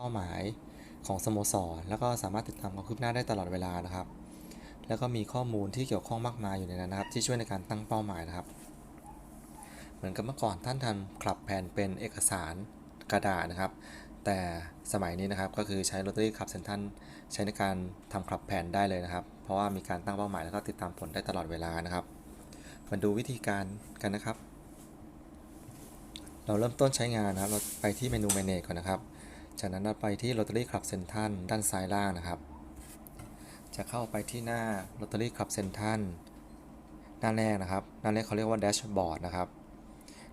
เป้าหมายของสโมสร แล้วก็สามารถติดตามความคืบหน้าได้ตลอดเวลานะครับ แล้วก็มีข้อมูลที่เกี่ยวข้องมากมายอยู่ในนั้นนะครับ ที่ช่วยในการตั้งเป้าหมายนะครับ เหมือนกับเมื่อก่อนท่านทำคลับแผนเป็นเอกสารกระดาษนะครับ แต่สมัยนี้นะครับก็คือใช้ Rotary Club Central ใช้ในการทำคลับแผนได้เลยนะครับ เพราะว่ามีการตั้งเป้าหมายแล้วก็ติดตามผลได้ตลอดเวลานะครับ มาดูวิธีการกันนะครับ เราเริ่มต้นใช้งานนะครับ เราไปที่เมนู Manage ก่อนนะครับ จากนั้นเราไปที่ Rotary Club Central ด้านซ้ายล่างนะครับ จะเข้าไปที่หน้า Rotary Club Central หน้าแรกนะครับ หน้าแรกเขาเรียกว่า Dashboard นะครับ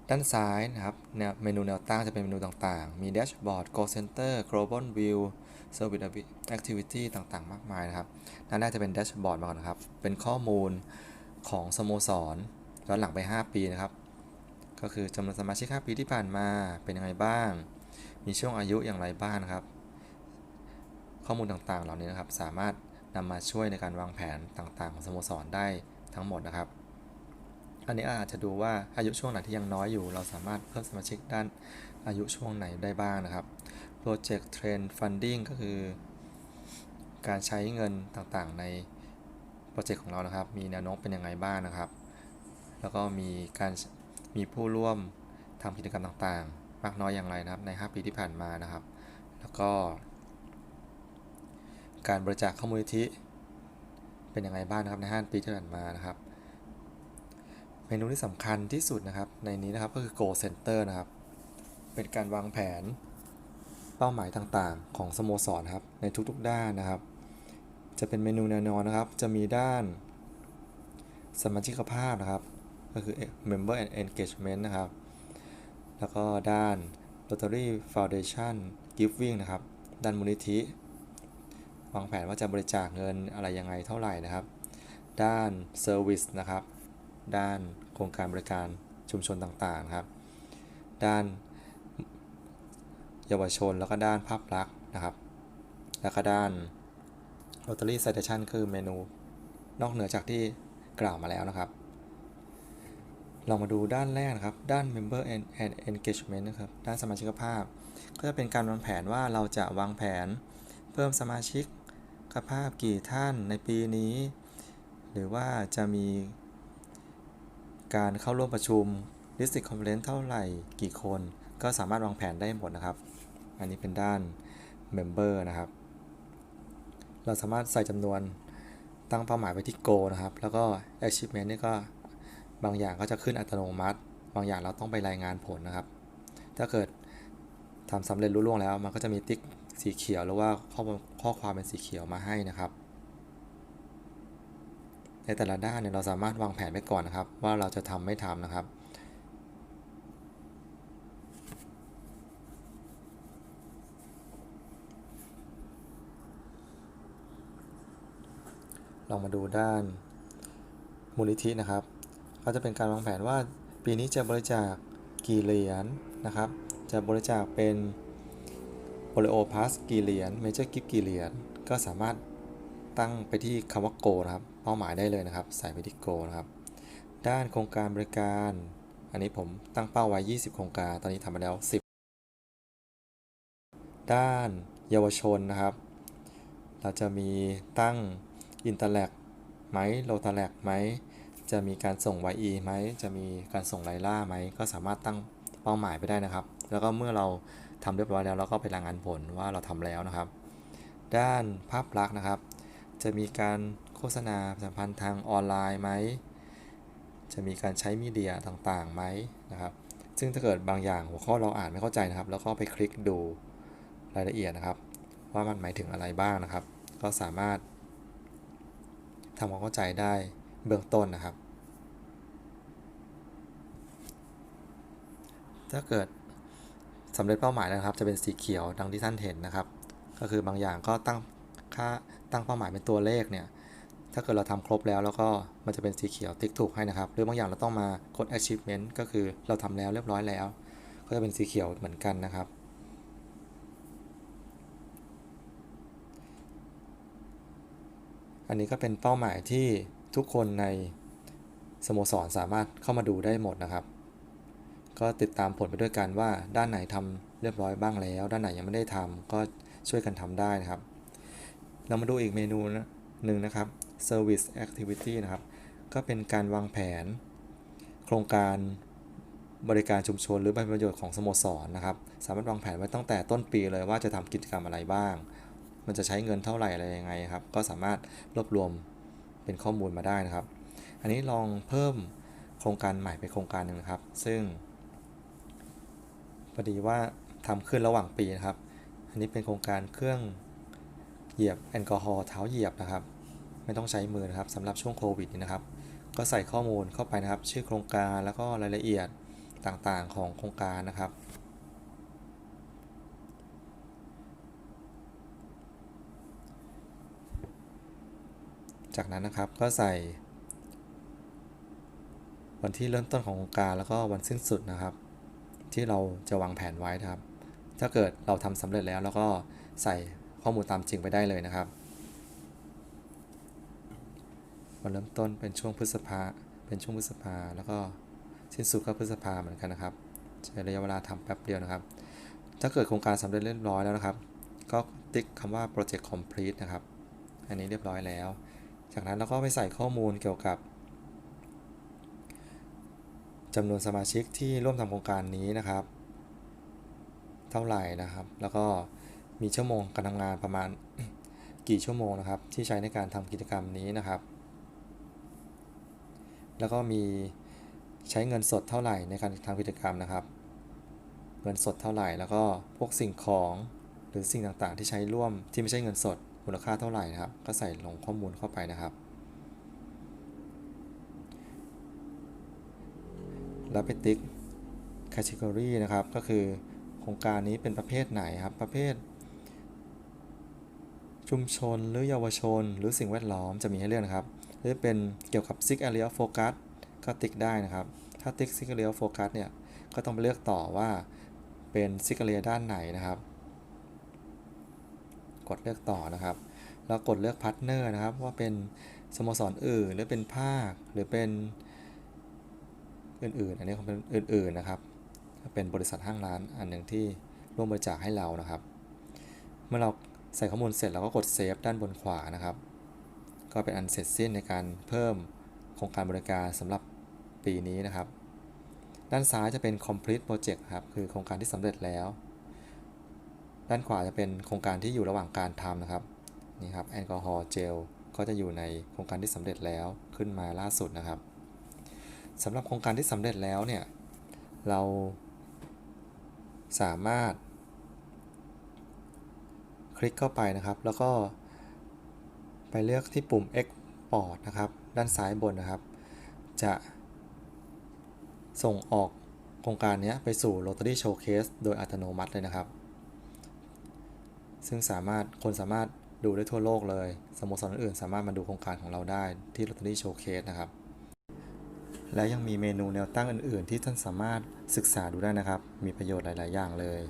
ด้านซ้ายนะครับเมนูแนวตั้งจะเป็นเมนูต่างๆ มี Dashboard Go Center Global View Service Activity ต่างๆ มากมายนะครับ หน้าแรกจะเป็น Dashboard มาก่อนนะครับ เป็นข้อมูลของสโมสรย้อนหลังไป 5 ปีนะครับ ก็คือจำนวนสมาชิก 5 ปีที่ผ่านมาเป็นยังไงบ้าง มีช่วงอายุอย่างไรบ้างครับ ข้อมูลต่างๆ เหล่านี้นะครับ สามารถนำมาช่วยในการวางแผนต่างๆ ของสโมสรได้ทั้งหมดนะครับ อันนี้อาจจะดูว่าอายุช่วงไหนที่ยังน้อยอยู่ เราสามารถเพิ่มสมาชิกด้านอายุช่วงไหนได้บ้างนะครับ Project Trend Funding ก็คือ การใช้เงินต่างๆ ในโปรเจกต์ของเรานะครับ มีแนวโน้มเป็นยังไงบ้างนะครับ แล้วก็มีการมีผู้ร่วมทำกิจกรรมต่างๆ มากน้อยอย่างไรนะครับใน 5 ปีที่ผ่านมานะครับ แล้วก็ การบริจาคเข้ามูลนิธิเป็นยังไงบ้างนะครับใน 5 ปีที่ผ่านมานะครับเมนูที่สำคัญที่สุดนะครับ ในนี้นะครับก็คือ Go Center นะครับ เป็นการวางแผนเป้าหมายต่างๆ ของสโมสรครับในทุกๆด้านนะครับ จะเป็นเมนูแนวนอนนะครับ จะมีด้านสมาชิกภาพนะครับ ก็คือ Member and Engagement นะครับ แล้วก็ด้าน Rotary Foundation Giving นะครับ ด้านมูลนิธิ วางแผนว่าจะบริจาคเงินอะไรยังไงเท่าไหร่นะครับ ด้าน Service นะครับ ด้านโครงการบริการชุมชนต่างๆครับ ด้านเยาวชนแล้วก็ด้านภาพลักษณ์นะครับ แล้วก็ด้าน Rotary Citation คือเมนู นอกเหนือจากที่กล่าวมาแล้วนะครับ เรามาดูด้านแรกนะครับ ด้าน Member and and Engagement นะครับ ด้านสมาชิกภาพ ก็จะเป็นการวางแผนว่าเราจะวางแผนเพิ่มสมาชิกภาพกี่ท่านในปีนี้ หรือว่าจะมีการเข้าร่วมประชุม District Conference เท่าไหร่กี่คน ก็สามารถวางแผนได้หมดนะครับ อันนี้เป็นด้าน Member นะครับ เราสามารถใส่จำนวนตั้งเป้าหมายไปที่ Goal นะครับ แล้วก็ Achievement นี่ก็ บางอย่างก็จะขึ้นอัตโนมัติ บางอย่างเราต้องไปรายงานผลนะครับ ถ้าเกิดทำสำเร็จรุ่ล่วงแล้ว มันก็จะมีติ๊กสีเขียวหรือว่าข้อข้อความเป็นสีเขียวมาให้นะครับ ในแต่ละด้านเนี่ยเราสามารถวางแผนไว้ก่อนนะครับ ว่าเราจะทำไม่ทำนะครับลองมาดูด้านมูลนิธินะครับ ก็จะเป็นการวางแผนว่าปีนี้จะบริจาคกี่เหรียญนะครับ จะบริจาคเป็นโอเลโอพาสกี่เหรียญเมเจอร์กิฟกี่เหรียญก็สามารถตั้งไปที่คำว่า Go นะครับ เป้าหมายได้เลยนะครับ ใส่ไปที่ Go นะครับ ด้านโครงการบริการ อันนี้ผมตั้งเป้าไว้ 20 โครงการ ตอนนี้ทำมาแล้ว 10 ด้านเยาวชนนะครับ เราจะมีตั้งอินเตอร์แลกไหมโลตาแลกไหม จะมีการส่ง YE ไหม จะมีการส่งไลล่าไหม ก็สามารถตั้งเป้าหมายไปได้นะครับ แล้วก็เมื่อเราทำเรียบร้อยแล้วเราก็ไปรายงานผลว่าเราทำแล้วนะครับ ด้านภาพลักษณ์นะครับ จะมีการโฆษณาสัมพันธ์ทางออนไลน์ไหม จะมีการใช้มีเดียต่างๆไหมนะครับ ซึ่งถ้าเกิดบางอย่างหัวข้อเราอ่านไม่เข้าใจนะครับ แล้วก็ไปคลิกดูรายละเอียดนะครับ ว่ามันหมายถึงอะไรบ้างนะครับ ก็สามารถทำความเข้าใจได้เบื้องต้นนะครับ ถ้าเกิดสำเร็จเป้าหมายนะครับ จะเป็นสีเขียวดังที่ท่านเห็นนะครับ ก็คือบางอย่างก็ตั้งค่าตั้งเป้าหมายเป็นตัวเลขเนี่ยถ้าเกิดเราทำครบแล้วแล้วก็มันจะเป็นสีเขียวติ๊กถูกให้นะครับ หรือบางอย่างเราต้องมากด achievement ก็คือเราทำแล้วเรียบร้อยแล้ว ก็จะเป็นสีเขียวเหมือนกันนะครับ อันนี้ก็เป็นเป้าหมายที่ทุกคนในสโมสรสามารถเข้ามาดูได้หมดนะครับ ก็ติดตามผลไปด้วยกันว่าด้านไหนทำรียบร้อยบ้างแล้ว ด้านไหนยังไม่ได้ทำก็ช่วยกันทำได้นะครับ เรามาดูอีกเมนูนะหนึ่งนะครับ Service Activity นะครับ ก็เป็นการวางแผน โครงการบริการชุมชนหรือประโยชน์ของสโมสรนะครับ สามารถวางแผนไว้ตั้งแต่ต้นปีเลยว่าจะทำกิจกรรมอะไรบ้าง มันจะใช้เงินเท่าไหร่อะไรยังไงครับ ก็สามารถรวบรวมเป็นข้อมูลมาได้นะครับ อันนี้ลองเพิ่มโครงการใหม่ไปโครงการหนึ่งนะครับ ซึ่ง พอดีว่าทำขึ้นระหว่างปีนะครับ อันนี้เป็นโครงการเครื่องเหยียบแอลกอฮอล์เท้าเหยียบนะครับ ไม่ต้องใช้มือนะครับสำหรับช่วงโควิดนี้นะครับ ก็ใส่ข้อมูลเข้าไปนะครับ ชื่อโครงการแล้วก็รายละเอียดต่างๆของโครงการนะครับจากนั้นนะครับก็ใส่ วันที่เริ่มต้นของโครงการแล้วก็วันสิ้นสุดนะครับ ที่เราจะวางแผนไว้นะครับ ถ้าเกิดเราทำสำเร็จแล้ว แล้วก็ใส่ข้อมูลตามจริงไปได้เลยนะครับวันเริ่มต้นเป็นช่วงพฤษภาเป็นช่วงพฤษภาแล้วก็สิ้นสุดก็พฤษภาเหมือนกันนะครับใช้ระยะเวลาทำแป๊บเดียวนะครับ ถ้าเกิดโครงการสำเร็จเรียบร้อยแล้วนะครับ ก็ติ๊กคำว่า project complete นะครับ อันนี้เรียบร้อยแล้ว จากนั้นเราก็ไปใส่ข้อมูลเกี่ยวกับ จำนวนสมาชิกที่ร่วมทำโครงการนี้นะครับ เท่าไหร่นะครับ แล้วก็มีชั่วโมงการทำงานประมาณกี่ชั่วโมงนะครับ ที่ใช้ในการทำกิจกรรมนี้นะครับ แล้วก็มีใช้เงินสดเท่าไหร่ในการทำกิจกรรมนะครับ เงินสดเท่าไหร่ แล้วก็พวกสิ่งของหรือสิ่งต่างๆ ที่ใช้ร่วมที่ไม่ใช่เงินสดมูลค่าเท่าไหร่นะครับ ก็ใส่ลงข้อมูลเข้าไปนะครับ แล้วไปติ๊ก category นะครับ ก็คือโครงการนี้เป็นประเภทไหนครับ ประเภท ชุมชนหรือเยาวชน หรือสิ่งแวดล้อมจะมีให้เลือกนะครับ หรือเป็นเกี่ยวกับ six area of focus ก็ติ๊กได้นะครับ ถ้าติ๊ก six area of focus เนี่ย ก็ต้องไปเลือกต่อว่าเป็น six area ด้านไหนนะครับ กดเลือกต่อนะครับแล้วกดเลือกพาร์ทเนอร์นะครับ ว่าเป็นสโมสรอื่นหรือเป็นภาคหรือเป็น อื่นๆ อันนี้คงเป็นอื่นๆนะครับ เป็นบริษัทห้างร้านอันหนึ่งที่ร่วมบริจาคให้เรานะครับ เมื่อเราใส่ข้อมูลเสร็จเราก็กดเซฟด้านบนขวานะครับ ก็เป็นอันเสร็จสิ้นในการเพิ่มโครงการบริการสำหรับปีนี้นะครับ ด้านซ้ายจะเป็น complete project ครับ คือโครงการที่สำเร็จแล้ว ด้านขวาจะเป็นโครงการที่อยู่ระหว่างการทำนะครับ นี่ครับแอลกอฮอล์เจลก็จะอยู่ในโครงการที่สำเร็จแล้วขึ้นมาล่าสุดนะครับ สำหรับโครงการที่สำเร็จแล้วเนี่ย เราสามารถ คลิกเข้าไปนะครับ แล้วก็ไปเลือกที่ปุ่ม Export นะครับ ด้านซ้ายบนนะครับ จะส่งออกโครงการนี้ไปสู่ Rotary Showcase โดยอัตโนมัติเลยนะครับ ซึ่งสามารถคนสามารถดูได้ทั่วโลกเลย สโมสรอื่นๆสามารถมาดูโครงการของเราได้ที่ Rotary Showcase นะครับ และยังมีเมนูแนวตั้งอื่น ๆ ที่ท่านสามารถศึกษาดูได้นะครับ มีประโยชน์หลาย ๆ อย่างเลย